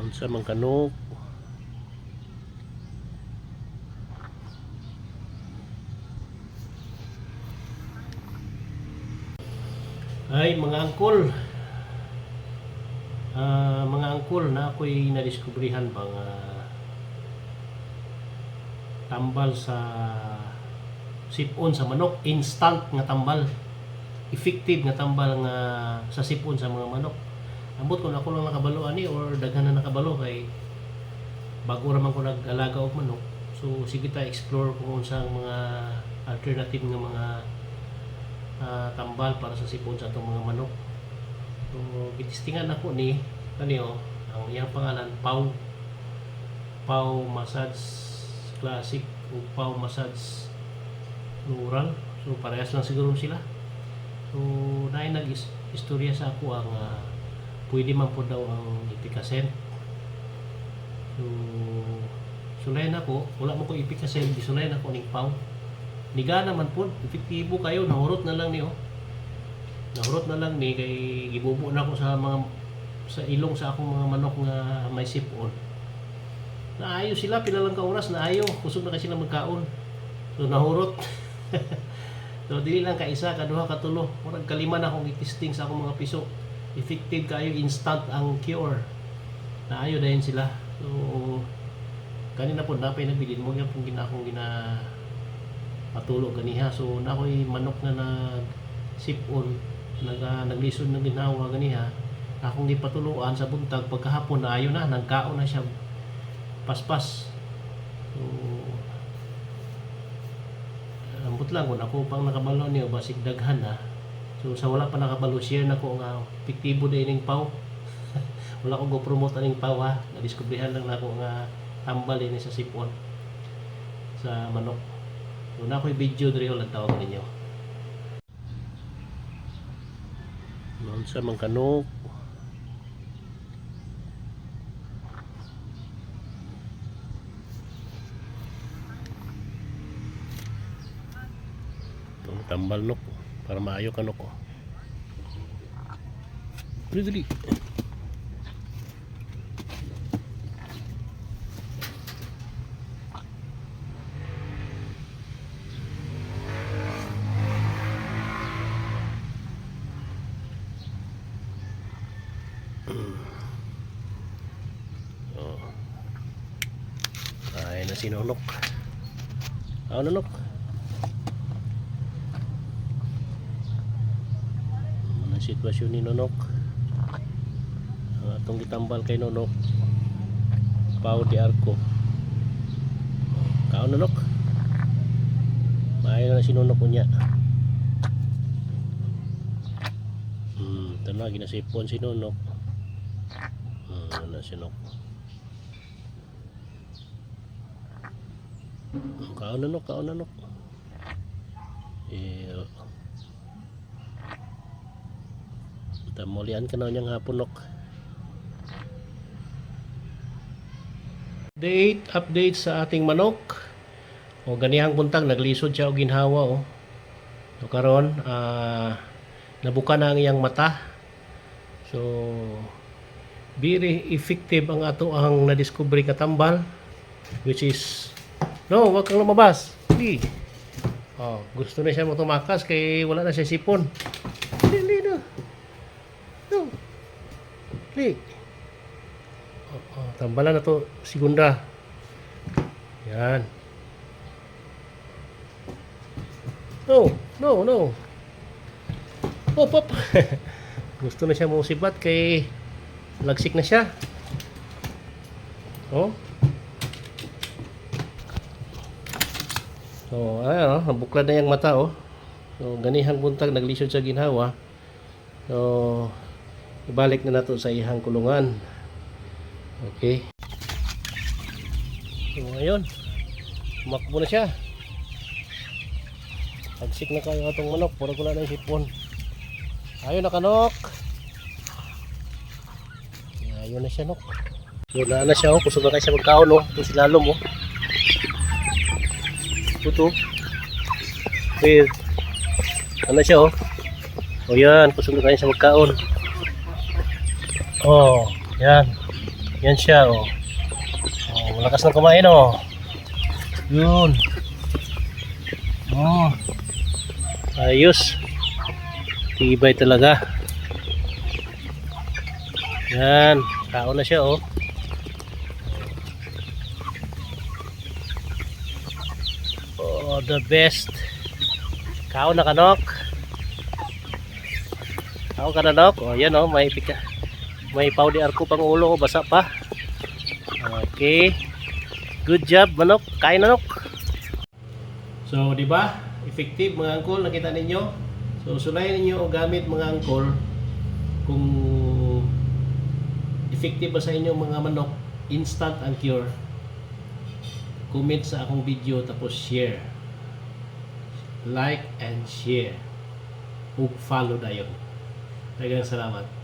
Unsa man kanok? Ay, mga angkol. Ah, mga angkol na ako'y nadiskubrihan bang ah, tambal sa sipon sa manok, instant nga tambal. Effective nga tambal nga sa sipon sa mga manok. Ambot kung ako lang nakabalo ani or daghan na nakabalo kay bago raman ko nag-alaga og manok. So sige ta explore kung unsang mga alternative nga mga ah, tambal para sa sipon sa atong mga manok. So gitistingan ako ni kaniyo ang iyang pangalan Pau Pau Massage Classic o Pau Massage Rural. So parehas lang siguro sila. So naay nag-istorya sa ako ang ah, pwede man po daw ang ipikasen. So, sulayan ako, wala mo ko ipikasen, gisulayan ako ning pau. Niga naman po, epektibo kayo, nahurot na lang ni oh. Nahurot na lang ni kay gibubo na ako sa mga sa ilong sa akong mga manok nga may sipon. Naayo sila, pila lang ka oras, naayo, kusog na kasi sila magkaon. So nahurot. so dili lang ka isa, kaduha, katulo. Murag kalima na akong itisting sa akong mga piso effective kayo instant ang cure. Naayo dayon sila. So kanina po napay nabilin mo yan pong gina akong gina patulog ganiha. So nakoy manok na nag sipon nag uh, naglisod ng ginawa ganiha. Akong gipatuluan sa buntag pagkahapon naayo na nagkaon na siya paspas. So ambot lang kung ako pang nakabalo niyo basig daghan na So sa wala pa nakabalo share na ko nga epektibo din ning paw. wala ko go promote aning paw ha. Nadiskubrihan lang nako nga tambal ini sa sipon sa manok. So na ko'y video diri lang tawag ninyo. Noon sa mga kanok. Tambal nok para maayo kanok ko. Dali dali. Oh. Ay na sinunok. Ano nunok? Ano sitwasyon ni Nonok? Ang atong gitambal kay Nonok. Pau di Arco. Kao Nonok? Maayo na si Nonok unya. Hmm, tanong ginasipon si Nonok. Hmm, ano si Nonok? Hmm, Kao Nonok, kao Nonok. Eh, Tamulian ka na niyang hapon nok. Date update sa ating manok. O ganihang buntag naglisod siya og ginhawa o. So karon ah nabuka na ang iyang mata. So very effective ang ato ang na-discovery katambal which is no, wag kang lumabas. Di. Oh, gusto na siya mo tumakas kay wala na siya sipon. Dili na. No. Click. Oh, oh, tambalan na to segunda. Yan. No, no, no. Hop, hop. Gusto na siya mo sibat kay lagsik na siya. Oh. So, ayan, oh, nabuklad na yung mata, oh. So, ganihang buntag, naglisod sa ginhawa. So, ibalik na nato sa ihang kulungan. Okay. So, ayun. Tumakbo na siya. Pagsik na kayo atong manok. Puro ko na sipon. Ayun na kanok. Ayun na siya nok. Yun na na siya oh. Kusog na kayo siya magkaon oh. Ito si Lalom oh. Ito. Weird. Ano siya oh. O yan, kusog na kayo sa magkaon. Oh, yan. Yan siya, oh. oh malakas na kumain, oh. Yun. Oh. Ayos. Tibay talaga. Yan. Tao na siya, oh. Oh, the best. Kao na kanok. Kao ka na nok. Oh, yan oh, may pika. May pau di arko pang ulo, basa pa. Okay. Good job, manok. Kain na nok. So, di ba? Effective mga angkol, nakita ninyo? So, sulayan ninyo gamit mga angkol kung effective ba sa inyo mga manok, instant ang cure. Comment sa akong video tapos share. Like and share. Ug follow dayon. Daghang salamat.